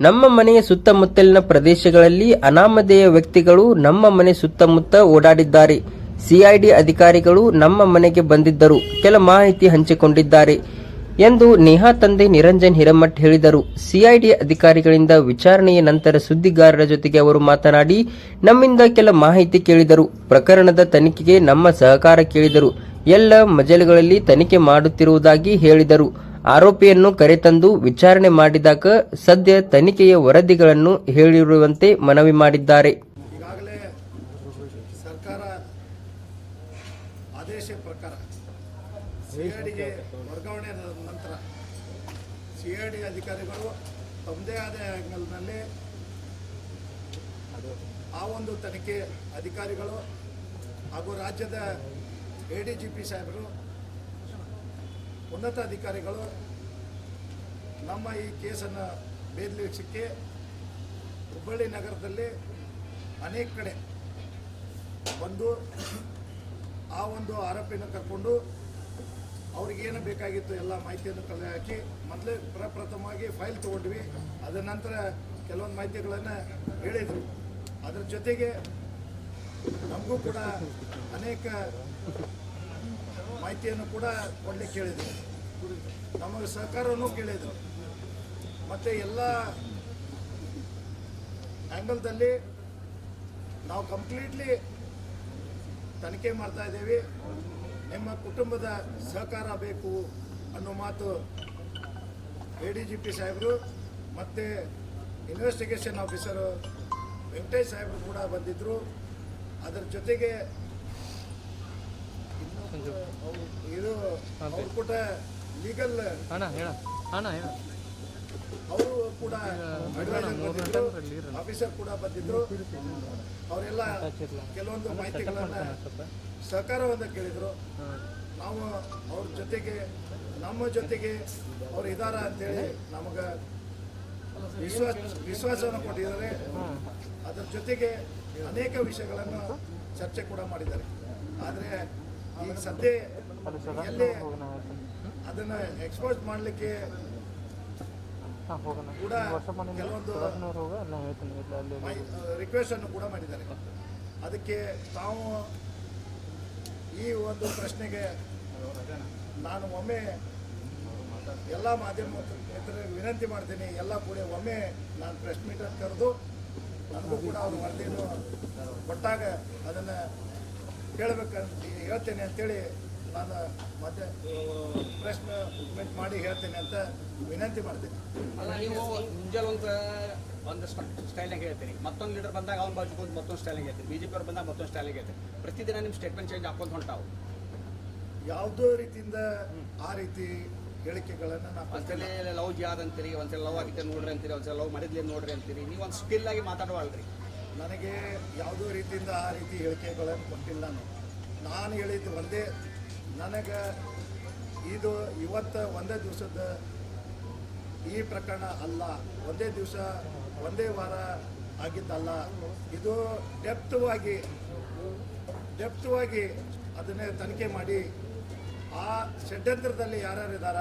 ನಮ್ಮ ಮನೆಯ ಸುತ್ತಮುತ್ತಲಿನ ಪ್ರದೇಶಗಳಲ್ಲಿ ಅನಾಮಧೇಯ ವ್ಯಕ್ತಿಗಳು ನಮ್ಮ ಮನೆ ಸುತ್ತಮುತ್ತ ಓಡಾಡಿದ್ದಾರೆ. ಸಿಐಡಿ ಅಧಿಕಾರಿಗಳು ನಮ್ಮ ಮನೆಗೆ ಬಂದಿದ್ದರು. ಕೆಲ ಮಾಹಿತಿ ಹಂಚಿಕೊಂಡಿದ್ದಾರೆ ಎಂದು ನೇಹಾ ತಂದೆ ನಿರಂಜನ್ ಹಿರಮಠ್ ಹೇಳಿದರು. ಸಿಐಡಿ ಅಧಿಕಾರಿಗಳಿಂದ ವಿಚಾರಣೆಯ ನಂತರ ಸುದ್ದಿಗಾರರ ಜೊತೆಗೆ ಅವರು ಮಾತನಾಡಿ, ನಮ್ಮಿಂದ ಕೆಲ ಮಾಹಿತಿ ಕೇಳಿದರು. ಪ್ರಕರಣದ ತನಿಖೆಗೆ ನಮ್ಮ ಸಹಕಾರ ಕೇಳಿದರು. ಎಲ್ಲ ಮಜಲುಗಳಲ್ಲಿ ತನಿಖೆ ಮಾಡುತ್ತಿರುವುದಾಗಿ ಹೇಳಿದರು. ಆರೋಪಿಯನ್ನು ಕರೆತಂದು ವಿಚಾರಣೆ ಮಾಡಿದಾಗ ಸದ್ಯ ತನಿಖೆಯ ವರದಿಗಳನ್ನು ಹೇಳಿರುವಂತೆ ಮನವಿ ಮಾಡಿದ್ದಾರೆ. ಈಗಾಗಲೇ ಸರ್ಕಾರ ಪ್ರಕಾರ ಆ ಒಂದು ತನಿಖೆ ಅಧಿಕಾರಿಗಳು ಹಾಗೂ ರಾಜ್ಯದ ಎ ಡಿ ಜಿ ಪಿ ಸಾಹೇಬರು ಉನ್ನತ ಅಧಿಕಾರಿಗಳು ನಮ್ಮ ಈ ಕೇಸನ್ನು ಬೇದಲಿಸಕ್ಕೆ ಹುಬ್ಬಳ್ಳಿ ನಗರದಲ್ಲಿ ಅನೇಕ ಕಡೆ ಬಂದು ಆ ಒಂದು ಆರೋಪಿಯನ್ನು ಕರ್ಕೊಂಡು ಅವ್ರಿಗೇನು ಬೇಕಾಗಿತ್ತು ಎಲ್ಲ ಮಾಹಿತಿಯನ್ನು ಕಲೆ ಹಾಕಿ ಮೊದಲೇ ಪ್ರಪ್ರಥಮವಾಗಿ ಫೈಲ್ ತೊಗೊಂಡ್ವಿ. ಅದರ ನಂತರ ಕೆಲವೊಂದು ಮಾಹಿತಿಗಳನ್ನು ಹೇಳಿದರು. ಅದರ ಜೊತೆಗೆ ನಮಗೂ ಕೂಡ ಅನೇಕ ಮಾಹಿತಿಯನ್ನು ಕೂಡ ಕೊಡಲಿಕ್ಕೆ ಕೇಳಿದರು. ನಮಗೆ ಸಹಕಾರವನ್ನು ಕೇಳಿದರು. ಮತ್ತು ಎಲ್ಲ ಆ್ಯಂಗಲ್ದಲ್ಲಿ ನಾವು ಕಂಪ್ಲೀಟ್ಲಿ ತನಿಖೆ ಮಾಡ್ತಾ ಇದ್ದೀವಿ. ನಿಮ್ಮ ಕುಟುಂಬದ ಸಹಕಾರ ಬೇಕು ಅನ್ನೋ ಮಾತು ಎ ಡಿ ಜಿ ಪಿ ಸಾಹೇಬರು ಮತ್ತು ಇನ್ವೆಸ್ಟಿಗೇಷನ್ ಆಫೀಸರು ವೆಂಕಟೇಶ್ ಸಾಹೇಬರು ಕೂಡ ಬಂದಿದ್ದರು ಅದರ ಜೊತೆಗೆ ಇದು ಕೂಡ ಲೀಗಲ್ ಅಣ್ಣ ಹೇಳ. ಅಣ್ಣ ಹೇಳ. ಅವರು ಕೂಡ ಆಫೀಸರ್ ಕೂಡ ಬಂದಿದ್ರು. ಅವರೆಲ್ಲ ಕೆಲವೊಂದು ಮಾಹಿತಿಗಳನ್ನ ಸಹಕಾರವನ್ನು ಕೇಳಿದ್ರು. ನಾವು ಅವ್ರ ಜೊತೆಗೆ ನಮ್ಮ ಜೊತೆಗೆ ಅವ್ರು ಇದಾರ ಅಂತೇಳಿ ನಮಗೆ ವಿಶ್ವಾಸ ವಿಶ್ವಾಸವನ್ನು ಕೊಟ್ಟಿದ್ದಾರೆ. ಅದರ ಜೊತೆಗೆ ಅನೇಕ ವಿಷಯಗಳನ್ನು ಚರ್ಚೆ ಕೂಡ ಮಾಡಿದ್ದಾರೆ. ಆದರೆ ಈಗ ಸದ್ಯ ಎಲ್ಲಿ ಅದನ್ನು ಎಕ್ಸ್ಪೋಸ್ ಮಾಡಲಿಕ್ಕೆ ಕೂಡ ಕೆಲವೊಂದು ಸದನವ್ರು ಹೋಗ ನಾ ಹೇಳ್ತೀನಿ ಇಲ್ಲ ಅಲ್ಲಿ ರಿಕ್ವೆಸ್ಟ್ ಅನ್ನು ಕೂಡ ಮಾಡಿದ್ದಾರೆ. ಅದಕ್ಕೆ ತಾವು ಈ ಒಂದು ಪ್ರಶ್ನೆಗೆ ನಾನು ಒಮ್ಮೆ ಎಲ್ಲ ಮಾಧ್ಯಮ ಮಿತ್ರರಿಗೆ ವಿನಂತಿ ಮಾಡ್ತೀನಿ ಎಲ್ಲ ಕೂಡ ಒಮ್ಮೆ ನಾನು ಪ್ರೆಸ್ ಮೀಟರ್ ಕರೆದು ನನಗೂ ಕೂಡ ಅವ್ರು ವರದಿಯನ್ನು ಕೊಟ್ಟಾಗ ಅದನ್ನು ಕೇಳಬೇಕಂತ ಹೇಳ್ತೇನೆ ಅಂತೇಳಿ ನಾನು ಮತ್ತೆ ಪ್ರೆಸ್ ಕಮೆಂಟ್ ಮಾಡಿ ಹೇಳ್ತೇನೆ ಅಂತ ವಿನಂತಿ ಮಾಡ್ತೇನೆ. ಅಲ್ಲ ನೀವು ಮುಂಜಾನೆ ಒಂದು ಒಂದು ಸ್ಟೈಲಾಗಿ ಹೇಳ್ತೀರಿ. ಮತ್ತೊಂದು ಲೀಡರ್ ಬಂದಾಗ ಅವ್ನ ಬಾಜುಕೊಂಡು ಮತ್ತೊಂದು ಸ್ಟೈಲಾಗಿ ಹೇಳ್ತೀರಿ. ಪಿ ಅವ್ರು ಬಂದಾಗ ಮತ್ತೊಂದು ಸ್ಟೈಲಾಗಿ ಹೇಳ್ತೀರಿ. ಪ್ರತಿದಿನ ನಿಮ್ಮ ಸ್ಟೇಟ್ಮೆಂಟ್ ಚೇಂಜ್ ಹಾಕೊಂಡು ಹೊಂಟಾವು. ಯಾವುದೋ ರೀತಿಯಿಂದ ಆ ರೀತಿ ಹೇಳಿಕೆಗಳನ್ನು ನಾವು ಒಂದ್ಸಲ ಲವ್ ಜಿ ಅಂತೀರಿ ಒಂದ್ಸಲ ಲವ್ ಆಗಿದ್ದೆ ನೋಡ್ರಿ ಅಂತೀರಿ ಒಂದ್ಸಲ ಲವ್ ಮಾಡಿದ್ಲೆ ನೋಡ್ರಿ ಅಂತೀರಿ. ನೀವು ಒಂದು ಸ್ಕಿಲ್ ಆಗಿ ಮಾತಾಡುವಲ್ರಿ. ನನಗೆ ಯಾವುದೋ ರೀತಿಯಿಂದ ಆ ರೀತಿ ಹೇಳಿಕೆಗಳನ್ನು ಕೊಟ್ಟಿಲ್ಲ ನಾನು. ನಾನು ಹೇಳಿದ್ದು ಒಂದೇ, ನನಗೆ ಇದು ಇವತ್ತು ಒಂದೇ ದಿವಸದ ಈ ಪ್ರಕರಣ ಅಲ್ಲ. ಒಂದೇ ದಿವಸ, ಒಂದೇ ವಾರ ಆಗಿದ್ದಲ್ಲ. ಇದು ಡೆಪ್ತವಾಗಿ ಡೆಪ್ತವಾಗಿ ಅದನ್ನೇ ತನಿಖೆ ಮಾಡಿ, ಆ ಷಡ್ಯಂತ್ರದಲ್ಲಿ ಯಾರ್ಯಾರು ಇದ್ದಾರ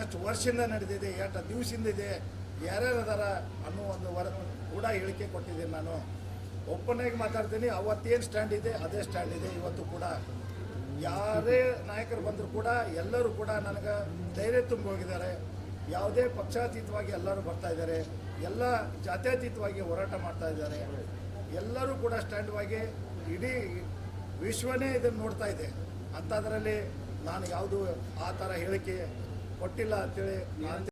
ಎಷ್ಟು ವರ್ಷದಿಂದ ನಡೆದಿದೆ, ಎಷ್ಟು ದಿವಸದಿಂದ ಇದೆ, ಯಾರ್ಯಾರು ಇದಾರ ಅನ್ನೋ ಒಂದು ವರ ಕೂಡ ಹೇಳಿಕೆ ಕೊಟ್ಟಿದ್ದೀನಿ ನಾನು. ಓಪನ್ ಆಗಿ ಮಾತಾಡ್ತೀನಿ, ಅವತ್ತೇನು ಸ್ಟ್ಯಾಂಡ್ ಇದೆ, ಅದೇ ಸ್ಟ್ಯಾಂಡ್ ಇದೆ. ಇವತ್ತು ಕೂಡ ಯಾರೇ ನಾಯಕರು ಬಂದರೂ ಕೂಡ ಎಲ್ಲರೂ ಕೂಡ ನನಗೆ ಧೈರ್ಯ ತುಂಬ ಹೋಗಿದ್ದಾರೆ. ಯಾವುದೇ ಪಕ್ಷಾತೀತವಾಗಿ ಎಲ್ಲರೂ ಬರ್ತಾ ಇದ್ದಾರೆ. ಎಲ್ಲ ಜಾತ್ಯತೀತವಾಗಿ ಹೋರಾಟ ಮಾಡ್ತಾ ಇದ್ದಾರೆ. ಎಲ್ಲರೂ ಕೂಡ ಸ್ಟ್ಯಾಂಡ್ವಾಗಿ ಇಡೀ ವಿಶ್ವನೇ ಇದನ್ನು ನೋಡ್ತಾ ಇದೆ. ಅಂಥದ್ರಲ್ಲಿ ನಾನು ಯಾವುದು ಆ ಥರ ಹೇಳಿಕೆ ಕೊಟ್ಟಿಲ್ಲ ಅಂತೇಳಿ